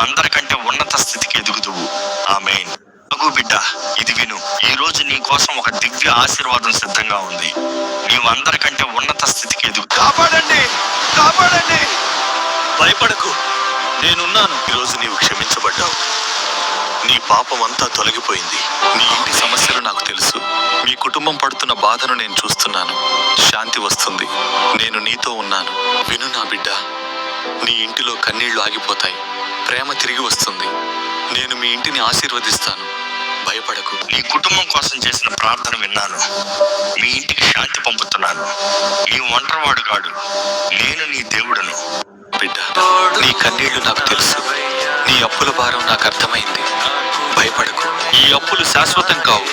నీవందరికంటే ఉన్నత స్థితికి ఎదుగుదువు. ఆమె బిడ్డ ఇది విను. ఈ రోజు నీ కోసం ఒక దివ్య ఆశీర్వాదం సిద్ధంగా ఉంది. నీవందరికంటే ఉన్నత స్థితికి ఎదుగు. కాపాడండి! కాపాడండి! భయపడకు. నేనున్నాను. ఈరోజు నీవు క్షమించబడ్డావు. నీ పాపం అంతా తొలగిపోయింది. నీ ఇంటి సమస్యలు నాకు తెలుసు. మీ కుటుంబం పడుతున్న బాధను నేను చూస్తున్నాను. శాంతి వస్తుంది. నేను నీతో ఉన్నాను. విను నా బిడ్డ. నీ ఇంటిలో కన్నీళ్ళు ఆగిపోతాయి. ప్రేమ తిరిగి వస్తుంది. నేను మీ ఇంటిని ఆశీర్వదిస్తాను. భయపడకు. నీ కుటుంబం కోసం చేసిన ప్రార్థన విన్నాను. మీ ఇంటికి శాంతి పంపుతున్నాను. నీ ఒంటరివాడు కాడు. నేను నీ దేవుడను. బిడ్డ నీ కన్నీళ్ళు నాకు తెలుసు. నీ అప్పుల భారం నాకు అర్థమైంది. భయపడకు. ఈ అప్పులు శాశ్వతం కావు.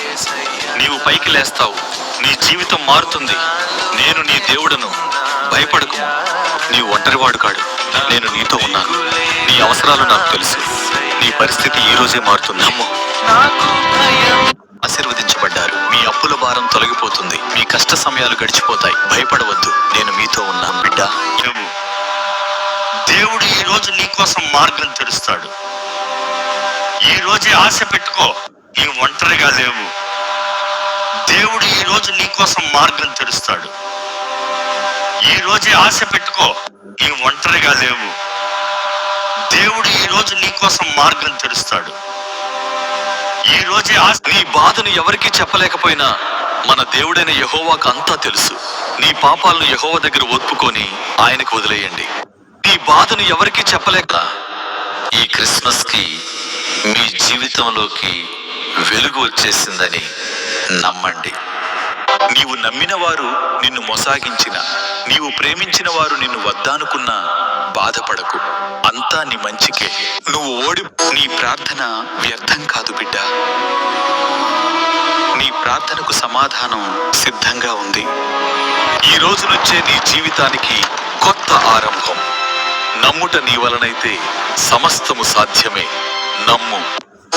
నీవు పైకి లేస్తావు. నీ జీవితం మారుతుంది. నేను నీ దేవుడను. భయపడకు. నీ ఒంటరివాడు కాడు. నేను నీతో ఉన్నాను. నీ అవసరాలు నాకు తెలుసు. నీ పరిస్థితి ఈ రోజే మారుతుంది. ఆశీర్వదించబడ్డారు. మీ అప్పుల భారం తొలగిపోతుంది. మీ కష్ట సమయాలు గడిచిపోతాయి. భయపడవద్దు. నేను మీతో ఉన్నాను. బిడ్డ దేవుడు ఈ రోజు నీ కోసం మార్గం తెరుస్తాడు. ఈ రోజే ఆశ పెట్టుకో. నీ ఒంటరిగా లేవు. దేవుడు ఈ రోజు నీ కోసం మార్గం తెరుస్తాడు. ఈ రోజే ఆశ పెట్టుకో నీ ఒంటరిగా లేవు దేవుడు ఈ రోజు నీ కోసం మార్గం తెరుస్తాడు. ఈ రోజే ఆశ నీ బాధను ఎవరికీ చెప్పలేకపోయినా మన దేవుడైన యహోవాకు అంతా తెలుసు. నీ పాపాలను యహోవ దగ్గర ఒప్పుకొని ఆయనకు వదిలేయండి. నీ బాధను ఎవరికీ చెప్పలేక ఈ క్రిస్మస్కి మీ జీవితంలోకి వెలుగు వచ్చేసిందని నమ్మండి. నీవు నమ్మిన వారు నిన్ను మొసాగించిన నీవు ప్రేమించిన వారు నిన్ను వద్దానుకున్నా బాధపడకు. అంతా నీ మంచికే. నువ్వు ఓడి నీ ప్రార్థన వ్యర్థం కాదు బిడ్డ. నీ ప్రార్థనకు సమాధానం సిద్ధంగా ఉంది. ఈ రోజు నుంచే నీ జీవితానికి కొత్త ఆరంభం. నమ్ముట నీ వలనైతే సమస్తము సాధ్యమే. నమ్ము.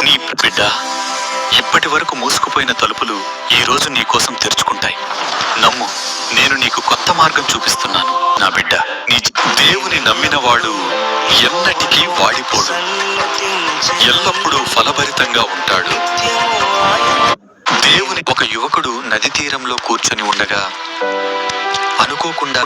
నీ బిడ్డ. ఇప్పటి వరకు మూసుకుపోయిన తలుపులు ఈ రోజు నీ కోసం తెరుచుకుంటాయి. నమ్ము నేను నీకు కొత్త మార్గం చూపిస్తున్నాను. నా బిడ్డ నీ దేవుని నమ్మిన వాడు ఎన్నటికీ వాడిపోడు ఎల్లప్పుడూ ఫలభరితంగా ఉంటాడు. దేవుని ఒక యువకుడు నది తీరంలో కూర్చొని ఉండగా అనుకోకుండా